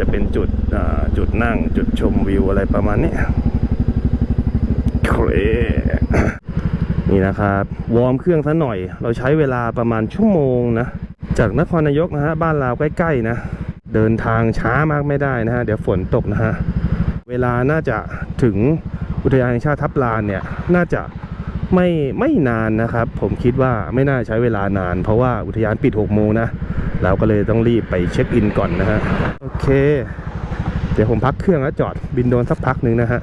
จะเป็นจุดจุดนั่งจุดชมวิวอะไรประมาณนี้เครนี่นะครับ วอร์มเครื่องซะหน่อย เราใช้เวลาประมาณชั่วโมงนะ จากนครนายกนะฮะ บ้านเราใกล้ๆนะ เดินทางช้ามากไม่ได้นะฮะ เดี๋ยวฝนตกนะฮะ เวลาน่าจะถึงอุทยานแห่งชาติทับลานเนี่ย น่าจะไม่ไม่นานนะครับ ผมคิดว่าไม่น่าใช้เวลานาน เพราะว่าอุทยานปิด6โมงนะ เราก็เลยต้องรีบไปเช็คอินก่อนนะฮะ โอเค เดี๋ยวผมพักเครื่องแล้วจอดบินโดนสักพักหนึ่งนะฮะ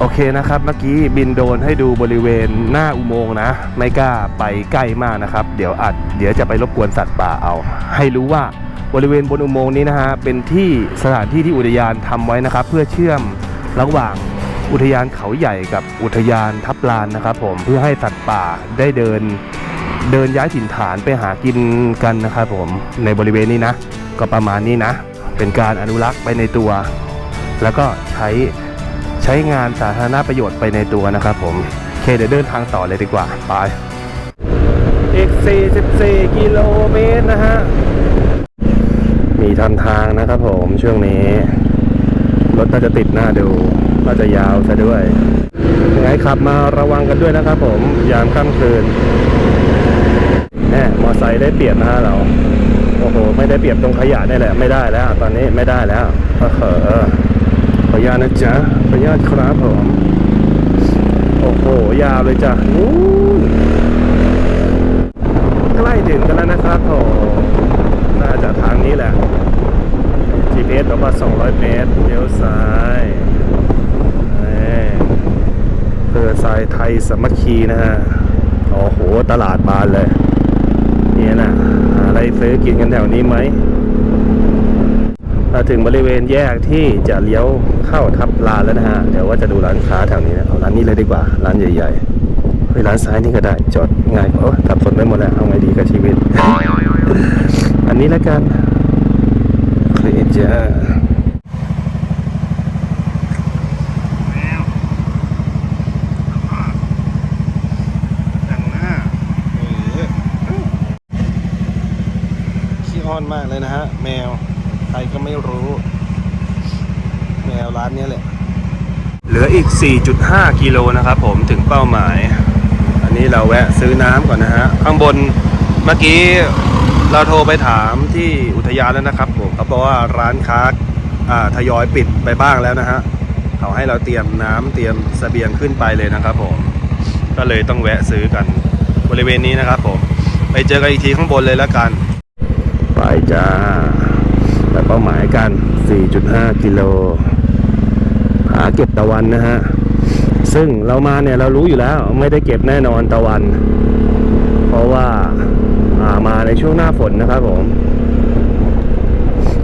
โอเคนะครับเมื่อกี้บินโดนให้ดูบริเวณหน้าอุโมงค์นะ ไม่กล้าไปใกล้มากนะครับ เดี๋ยวอาจเดี๋ยวจะไปรบกวนสัตว์ป่าเอา ให้รู้ว่าบริเวณบนอุโมงค์นี้นะฮะเป็นที่สถานที่ที่อุทยานทำไว้นะครับ เพื่อเชื่อมระหว่างอุทยานเขาใหญ่กับอุทยานทับลานนะครับ ผมเพื่อให้สัตว์ป่าได้เดินเดินย้ายถิ่นฐานไปหากินกันนะครับผมในบริเวณนี้นะ ก็ประมาณนี้นะ เป็นการอนุรักษ์ไปในตัว แล้วก็ใช้ ช้งานสาธารณประโยชน์ไปในตัวนะครับผมโอเคเดี๋ยวเดินทางต่อเลยดีกว่าไปอีก 44 กิโลเมตรนะฮะ มีทำทางนะครับผมช่วงนี้ รถน่าจะติดหน้าดูก็จะยาวซะด้วยยังไงขับมาระวังกันด้วยนะครับผมยามค่ำคืนแหมมอไซค์ได้เปรียบนะฮะเรา โอ้โห ไม่ได้เปรียบตรงขยะนี่แหละ ไม่ได้แล้ว ตอนนี้ไม่ได้แล้วเออขออนุญาตนะจ๊ะขออ นุญาตครับผมโอ้โห ยาวเลยจ้ะนู้นใกล้ถึงกันแล้วนะครับผมน่าจะทางนี้แหละ GPS บอกว่า 200 เมตรเลี้ยวซ้ายนี่เพื่อทรายไทยสมัคคีนะฮะ โอ้โห ตลาดบานเลยเนี่ยนะ อะไรซื้อกินกันแถวนี้ไหม มาถึงบริเวณแยกที่จะเลี้ยวเข้าทับลานแล้วนะฮะ เดี๋ยวว่าจะดูร้านค้าแถวนี้นะเอาร้านนี้เลยดีกว่า ร้านใหญ่ๆเฮ้ยร้านซ้ายนี่ก็ได้ จอดง่ายโอ้ทับสนไปหมดแล้ว เอาไงดีกับชีวิต อันนี้แล้วกันเคลียร์จ้าแต่งหน้าเออขี้อ้อนมากเลยนะฮะ แมว ใครก็ไม่รู้แมวร้านนี้แหละ เหลืออีก 4.5 กิโลนะครับผมถึงเป้าหมาย อันนี้เราแวะซื้อน้ำก่อนนะฮะ ข้างบนเมื่อกี้เราโทรไปถามที่อุทยานแล้วนะครับผมเขาบอกว่าร้านค้าอ่าทยอยปิดไปบ้างแล้วนะฮะเขาให้เราเตรียมน้ำเตรียมเสบียงขึ้นไปเลยนะครับผมก็เลยต้องแวะซื้อกันบริเวณนี้นะครับผม ไปเจอกันอีกทีข้างบนเลยแล้วกัน ไปจ้า หมายกัน 4.5 กิโลหาเก็บตะวันนะฮะ ซึ่งเรามาเนี่ยเรารู้อยู่แล้วไม่ได้เก็บแน่นอนตะวัน เพราะว่าามาในช่วงหน้าฝนนะครับผม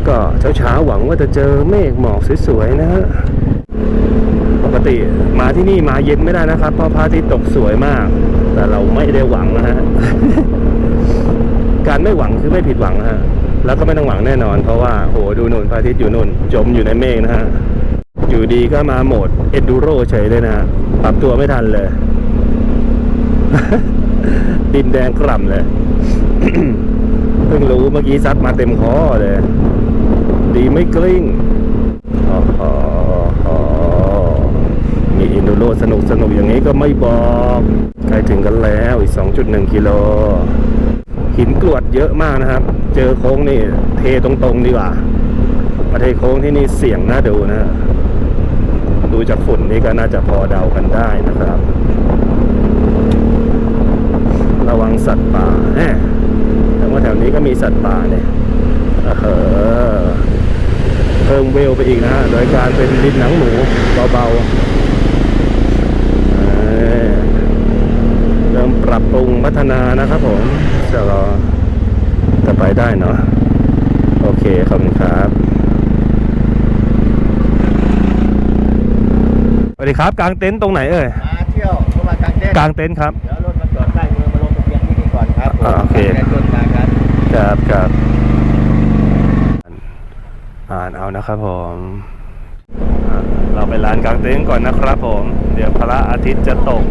ก็เช้าๆหวังว่าจะเจอเมฆหมอกสวยๆนะฮะปกติมาที่นี่มาเย็นไม่ได้นะครับ เพราะพระอาทิตย์ตกสวยมาก แต่เราไม่ได้หวังนะฮะ การไม่หวังคือไม่ผิดหวังนะฮะ แล้วก็ไม่ต้องหวังแน่นอน เพราะว่าโหดูนุ่นพระอาทิตย์อยู่นุ่น จมอยู่ในเมฆนะฮะ อยู่ดีก็มาโหมดเอ d ดูโรเฉยเลยนะปรับตัวไม่ทันเลย ดินแดงกล่ำเลย เพิ่งรู้เมื่อกี้ซัดมาเต็มคอเลย ดีไม่กลิ้งอ๋อมีอินโดโรสนุกสนุกอย่างนี้ก็ไม่บอก ใกล้ถึงกันแล้วอีก 2.1 กิโล หินกรวดเยอะมากนะครับ เจอโค้งนี่เทตรงๆดีกว่ามาเทโค้งที่นี่เสี่ยงน่าดูนะ ดูจากฝุ่นนี่ก็น่าจะพอเดากันได้นะครับ ระวังสัตว์ป่าแหมแต่ว่าแถวนี้ก็มีสัตว์ป่าเนี่ยเออเพิ่มเวลไปอีกนะฮะโดยการเป็นดินหนังหมูเบาๆเออเริ่มปรับปรุงพัฒนานะครับผมจะรอจะไปได้เนาะโอเคขอบคุณครับสวัสดีครับกลางเต็นท์ตรงไหนเอ่ยมาเที่ยวเข้ามากางเต็นท์กลางเต็นท์ครับเดี๋ยวรถมาจอดใกล้มือมาลงทะเบียนที่นี่ก่อนครับผมอ่าโอเคจะได้ชนกันครับครับครับอ่านเอานะครับผมอ่าเราไปลานกลางเต็นท์ก่อนนะครับผม เดี๋ยวพระอาทิตย์จะตก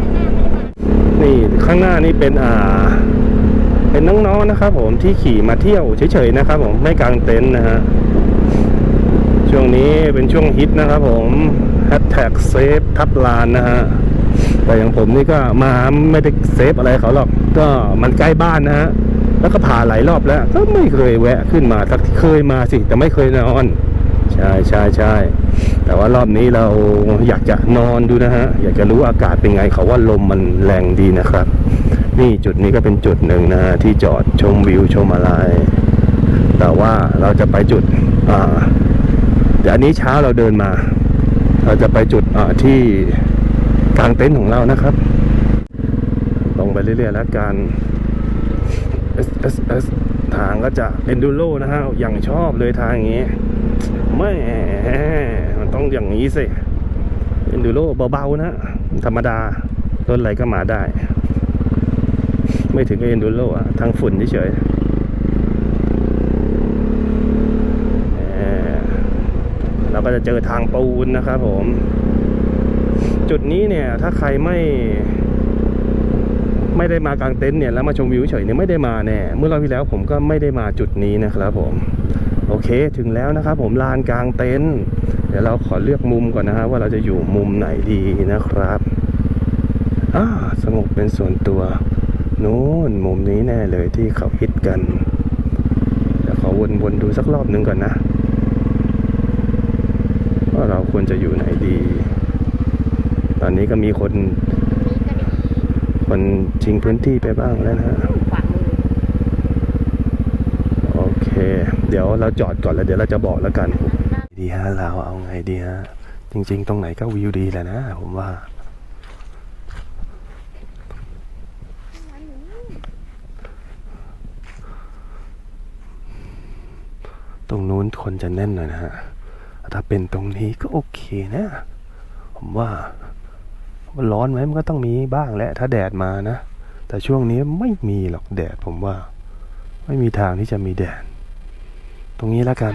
นี่ข้างหน้านี่เป็นอ่า เป็นน้องๆนะครับผมที่ขี่มาเที่ยวเฉยๆนะครับผมไม่กางเต็นท์นะฮะช่วงนี้เป็นช่วงฮิตนะครับผมแฮชแท็กเซฟทับลานนะฮะแต่อย่างผมนี่ก็มาไม่ได้เซฟอะไรเขาหรอก ก็มันใกล้บ้านนะฮะแล้วก็ผ่าหลายรอบแล้ว ก็ไม่เคยแวะขึ้นมาสักทีเคยมาสิ แต่ไม่เคยนอน ใช่ใช่ใช่แต่ว่ารอบนี้เราอยากจะนอนดูนะฮะ อยากจะรู้อากาศเป็นไงเขาว่าลมมันแรงดีนะครับ นี่จุดนี้ก็เป็นจุดหนึ่งนะฮะที่จอดชมวิวชมอะไร แต่ว่าเราจะไปจุดอ่าเดี๋ยวอันนี้เช้าเราเดินมา เราจะไปจุดอ่าที่กลางเต็นท์ของเรานะครับ ลงไปเรื่อยๆแล้วกัน S S S ทางก็จะ enduro นะฮะ อย่างชอบเลยทางอย่างนี้ไม่มันต้องอย่างนี้สิ enduro เบา ๆ นะ ธรรมดารถอะไรก็มาได้ ไม่ถึงกับ enduro อะทางฝุ่นเฉยเราก็จะเจอทางปูนนะครับผม จุดนี้เนี่ย ถ้าใครไม่ ไม่ได้มากางเต็นท์เนี่ยแล้วมาชมวิวเฉยเนี่ยไม่ได้มาแน่เมื่อรอบที่แล้วผมก็ไม่ได้มาจุดนี้นะครับผมโอเคถึงแล้วนะครับ ผมลานกลางเต็นท์เดี๋ยวเราขอเลือกมุมก่อนนะฮะว่าเราจะอยู่มุมไหนดีนะครับอ่าสงบเป็นส่วนตัวนู้นมุมนี้แน่เลยที่เขาฮิตกันเดี๋ยวขอวนๆดูสักรอบหนึ่งก่อนนะ ว่าเราควรจะอยู่ไหนดี ตอนนี้ก็มีคน คนชิงพื้นที่ไปบ้างแล้วนะฮะขวาโอเค เดี๋ยวเราจอดก่อนแล้วเดี๋ยวเราจะบอกแล้วกัน ดีฮะเราเอาไงดีฮะจริง ๆ ตรงไหนก็วิวดีแหละนะ ผมว่าตรงนู้นคนจะแน่นหน่อยนะฮะ ถ้าเป็นตรงนี้ก็โอเคนะ ผมว่า มันร้อนไหมมันก็ต้องมีบ้างแหละถ้าแดดมานะ แต่ช่วงนี้ไม่มีหรอกแดดผมว่า ไม่มีทางที่จะมีแดด ตรงนี้แล้วกัน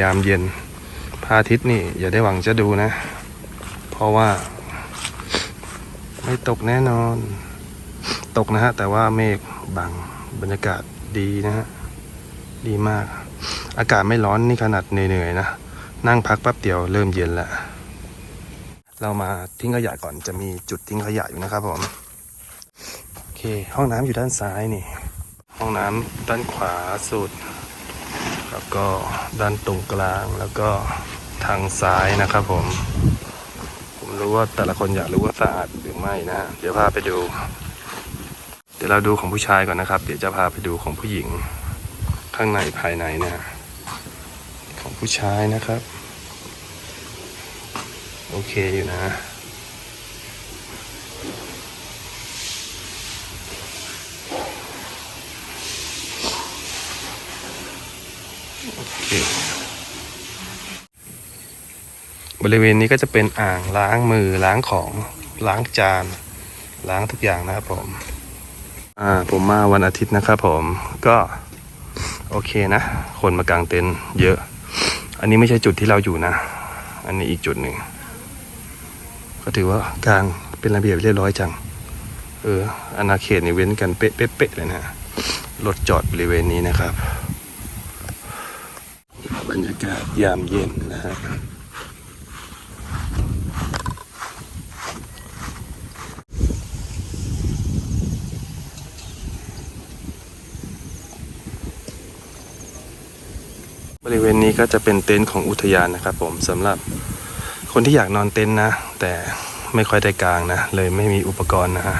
ยามเย็นพระอาทิตย์นี่ อย่าได้หวังจะดูนะ เพราะว่า ไม่ตกแน่นอน ตกนะฮะ แต่ว่าเมฆบังบรรยากาศดีนะฮะ ดีมาก อากาศไม่ร้อนนี่ขนาดเหนื่อยๆนะ นั่งพักแป๊บเดียวเริ่มเย็นแล้วเรามาทิ้งขยะก่อนจะมีจุดทิ้งขยะอยู่นะครับผมโอเค ห้องน้ำอยู่ด้านซ้ายนี่ ห้องน้ำด้านขวาสุด แล้วก็ด้านตรงกลางแล้วก็ทางซ้ายนะครับผม ผมรู้ว่าแต่ละคนอยากรู้ว่าสะอาดหรือไม่นะ เดี๋ยวพาไปดู เดี๋ยวเราดูของผู้ชายก่อนนะครับ เดี๋ยวจะพาไปดูของผู้หญิง ข้างในภายในนะ ของผู้ชายนะครับ โอเคอยู่นะ โอเค บริเวณนี้ก็จะเป็นอ่างล้างมือล้างของล้างจาน ล้างทุกอย่างนะครับผมอ่าผมมาวันอาทิตย์นะครับผมก็โอเคนะ คนมากางเต็นท์เยอะ อันนี้ไม่ใช่จุดที่เราอยู่นะ อันนี้อีกจุดหนึ่ง ก็ถือว่ากลางเป็นระเบียบเรียบร้อยจัง เอออาณาเขตนี่เว้นกันเป๊ะๆเลยนะรถจอดบริเวณนี้นะครับ บรรยากาศยามเย็นนะฮะ ริเวณนี้ก็จะเป็นเต็นท์ของอุทยานนะครับ ผมสำหรับคนที่อยากนอนเต็นท์นะ แต่ไม่ค่อยได้กลางนะ เลยไม่มีอุปกรณ์นะฮะ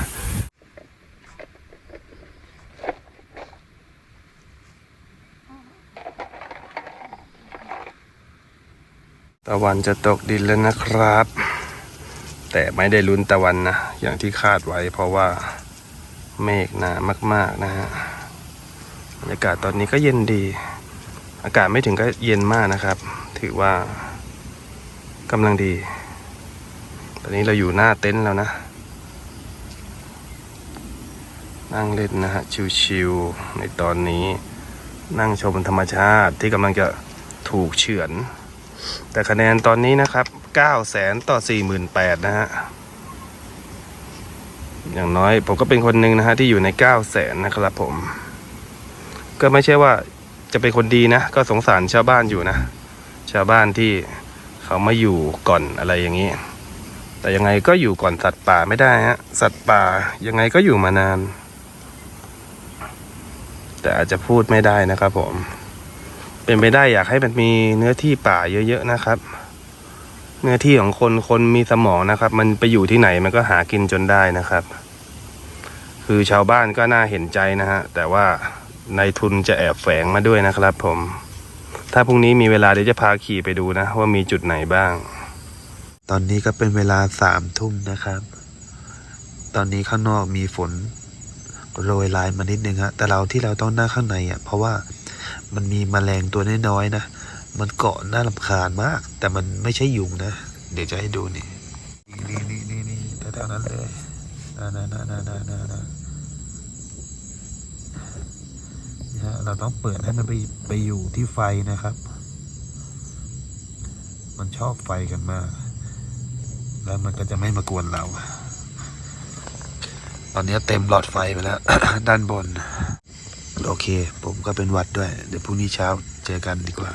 ตะวันจะตกดินแล้วนะครับ แต่ไม่ได้ลุ้นตะวันนะ อย่างที่คาดไว้เพราะว่าเมฆหนามาก ๆ นะฮะบรรยากาศตอนนี้ก็เย็นดี อากาศไม่ถึงก็เย็นมากนะครับ ถือว่ากำลังดี ตอนนี้เราอยู่หน้าเต็นท์แล้วนะ นั่งเล่นนะฮะ ชิวๆในตอนนี้ นั่งชมธรรมชาติที่กำลังจะถูกเฉือน แต่คะแนนตอนนี้นะครับ9แสนต่อ 48,000นะฮะ อย่างน้อยผมก็เป็นคนหนึ่งนะฮะ ที่อยู่ใน9แสนนะครับผม ก็ไม่ใช่ว่า จะเป็นคนดีนะ ก็สงสารชาวบ้านอยู่นะ ชาวบ้านที่เขามาอยู่ก่อนอะไรอย่างนี้ แต่ยังไงก็อยู่ก่อนสัตว์ป่าไม่ได้ฮะ สัตว์ป่ายังไงก็อยู่มานาน แต่อาจจะพูดไม่ได้นะครับผม เป็นไปได้อยากให้มันมีเนื้อที่ป่าเยอะๆนะครับ เนื้อที่ของคนคนมีสมองนะครับ มันไปอยู่ที่ไหนมันก็หากินจนได้นะครับ คือชาวบ้านก็น่าเห็นใจนะฮะ แต่ว่า ในายทุนจะแอบแฝงมาด้วยนะครับผม ถ้าพรุ่งนี้มีเวลาเดี๋ยวจะพาขี่ไปดูนะ ว่ามีจุดไหนบ้าง ตอนนี้ก็เป็นเวลาสามทุ่มนะครับ ตอนนี้ข้างนอกมีฝนโรยลายมานิดนึงฮะแต่เราที่เราต้องหนั่งข้างในอะเพราะว่ามันมีแมลงตัวน้อยๆนะมันเกาะหน่ารำคาญมาก แต่มันไม่ใช่ยุงนะ เดี๋ยวจะให้ดูนี่นี่นี่นี่นี่แถวๆนั้นเลยนะนะนะนะนะนะ นะเราต้องเปิดให้มันไปไปอยู่ที่ไฟนะครับ มันชอบไฟกันมาก แล้วมันก็จะไม่มากวนเรา ตอนนี้เต็มหลอดไฟไปแล้ว ด้านบน โอเค ผมก็เป็นวัดด้วย เดี๋ยวพรุ่งนี้เช้าเจอกันดีกว่า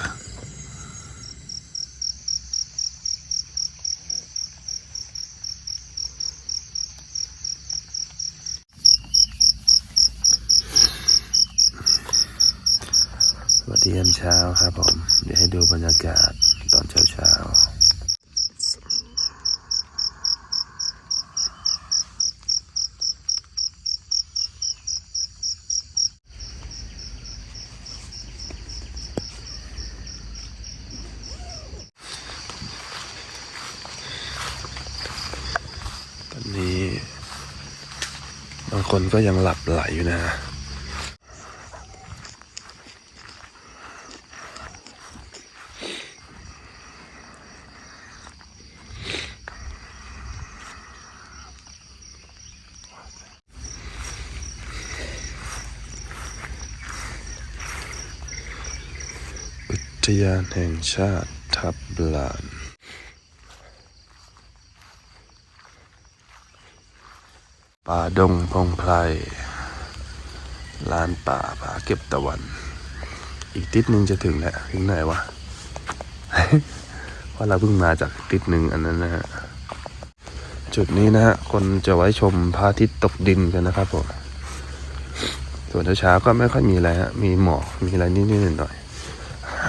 สวัสดียมเช้าครับผม เดี๋ยวให้ดูบรรยากาศตอนเช้าเช้าตอนนี้ บางคนก็ยังหลับไหลอยู่นะ อุทยานแห่งชาติทับลาน ป่าดงพงไพรลานป่าผาเก็บตะวัน อีกติดหนึ่งจะถึงแล้วถึงไหนวะเพราะเราเพิ่งมาจากติดหนึ่งอันนั้นนะฮะ จุดนี้นะฮะ คนจะไว้ชมพระอาทิตย์ตกดินกันนะครับผมส่วนเช้าๆก็ไม่ค่อยมีอะไรฮะ มีหมอก มีอะไรนิดๆหน่อย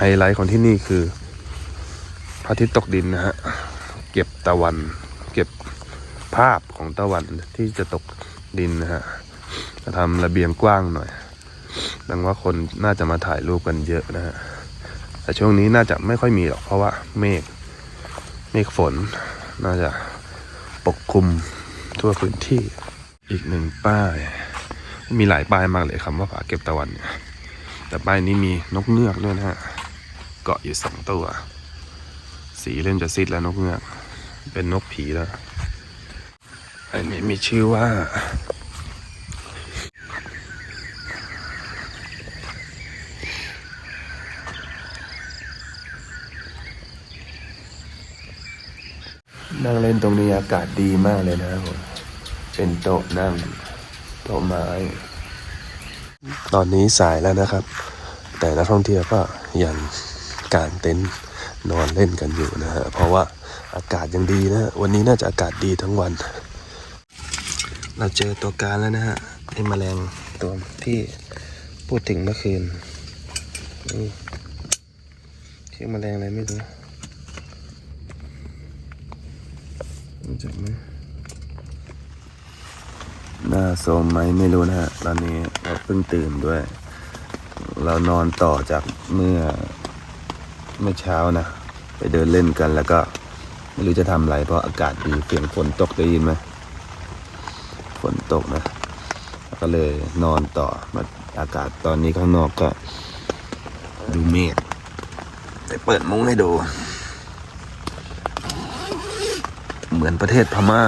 ไฮไลท์ของที่นี่คือพระอาทิตย์ตกดินนะฮะ เก็บตะวัน เก็บภาพของตะวันที่จะตกดินนะฮะจะทำระเบียงกว้างหน่อย ดังว่าคนน่าจะมาถ่ายรูปกันเยอะนะฮะ แต่ช่วงนี้น่าจะไม่ค่อยมีหรอกเพราะว่าเมฆ เมฆฝนน่าจะปกคลุมทั่วพื้นที่ อีกหนึ่งป้าย มีหลายป้ายมากเลยคำว่าผาเก็บตะวันเนี่ยแต่ป้ายนี้มีนกเงือกด้วยนะฮะ เกาะอยู่สองตัว สีเริ่มจะซีดแล้วนกเงือก เป็นนกผีแล้ว อันนี้มีชื่อว่า นั่งเล่นตรงนี้อากาศดีมากเลยนะผมเป็นโต๊ะนั่ง โต๊ะไม้ ตอนนี้สายแล้วนะครับ แต่นักท่องเที่ยวก็ยัง กางเต็นท์นอนเล่นกันอยู่นะฮะเพราะว่าอากาศยังดีนะ วันนี้น่าจะอากาศดีทั้งวัน เราเจอตัวการแล้วนะฮะไอ้แมลงตัวที่พูดถึงเมื่อคืนนี่ชื่อแมลงอะไรไม่รู้รู้จักไหมหน้าโซมไหมไม่รู้นะฮะ ตอนนี้เราเพิ่งตื่นด้วย เรานอนต่อจากเมื่อ เมื่อเช้านะ ไปเดินเล่นกันแล้วก็ ไม่รู้จะทำอะไร เพราะอากาศดีเสียงฝนตกได้ยินไหมฝนตกนะ ก็เลยนอนต่อมาอากาศตอนนี้ข้างนอกก็ดูเมฆไปเปิดมุ้งให้ดู เหมือนประเทศพม่า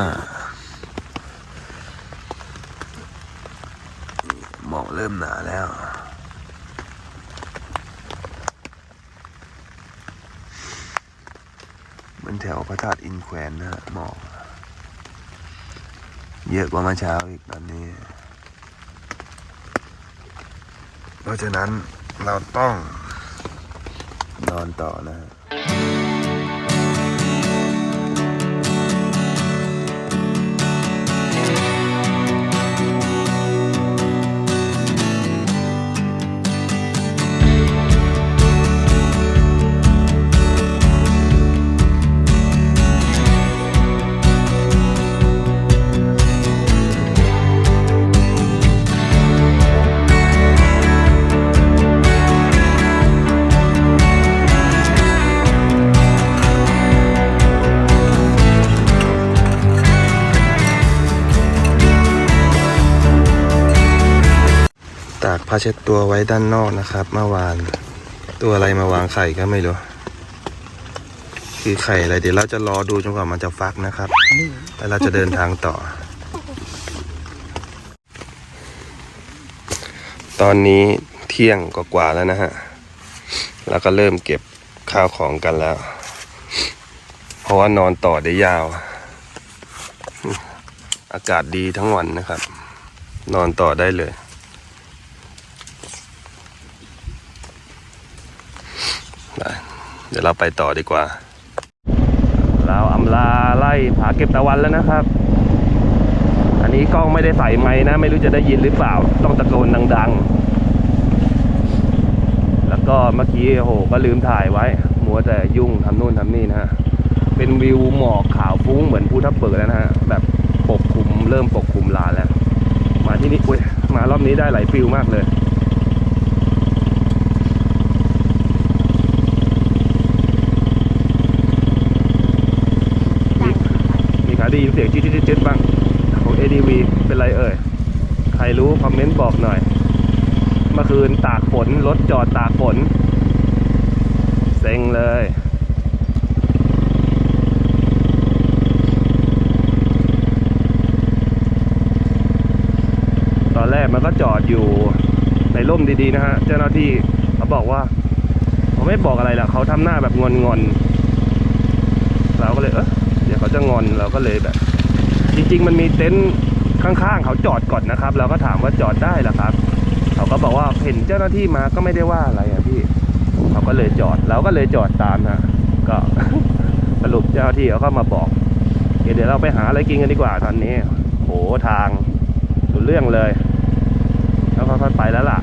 หมอกเริ่มหนาแล้ว เหมือน แถวพระธาตุอินแขวนนะฮะหมอกเยอะกว่าเมื่อเช้าอีกตอนนี้ เพราะฉะนั้นเราต้องนอนต่อนะฮะ ตากผ้าเช็ดตัวไว้ด้านนอกนะครับ เมื่อวาน ตัวอะไรมาวางไข่ก็ไม่รู้ คือไข่อะไรเดี๋ยวเราจะรอดูจนกว่ามันจะฟักนะครับ แล้วเราจะเดินทางต่อ ตอนนี้เที่ยงกว่าๆแล้วนะฮะ แล้วก็เริ่มเก็บข้าวของกันแล้ว เพราะว่านอนต่อได้ยาว อากาศดีทั้งวันนะครับ นอนต่อได้เลย ได้ เดี๋ยวเราไปต่อดีกว่า เราอำลาไล่ผาเก็บตะวันแล้วนะครับ อันนี้กล้องไม่ได้ใส่ไม้นะ ไม่รู้จะได้ยินหรือเปล่า ต้องตะโกนดัง ๆ แล้วก็เมื่อกี้โอ้โหก็ลืมถ่ายไว้มัวแต่ยุ่งทำนู่นทำนี่นะฮะเป็นวิวหมอกขาวฟุ้งเหมือนภูทับเบิกแล้วนะฮะแบบปกคลุมเริ่มปกคลุมลานแล้ว มาที่นี่อุ้ยมารอบนี้ได้หลายฟิลมากเลย มีขา ได้ยินเสียงจิ๊ดจิ๊ดบ้างของ ADV เป็นไรเอ่ย ใครรู้คอมเมนต์บอกหน่อย เมื่อคืนตากฝนรถจอดตากฝนเซ็งเลยตอนแรกมันก็จอดอยู่ในร่มดีๆนะฮะ เจ้าหน้าที่เขาบอกว่าเขาไม่บอกอะไรหรอกเขาทำหน้าแบบงอนๆเราก็เลยเออ เดี๋ยวเขาจะงอนเราก็เลยแบบ จริง ๆ มันมีเต็นท์ข้างๆเขาจอดก่อนนะครับ เราก็ถามว่าจอดได้หรอครับ เขาก็บอกว่าเห็นเจ้าหน้าที่มาก็ไม่ได้ว่าอะไรอะพี่ เขาก็เลยจอดเราก็เลยจอดตามนะก็สรุปเจ้าหน้าที่เขาก็มาบอกเดี๋ยวเราไปหาอะไรกินกันดีกว่าตอนนี้โหทางสุดเรื่องเลย แล้วค่อยๆไปแล้วล่ะ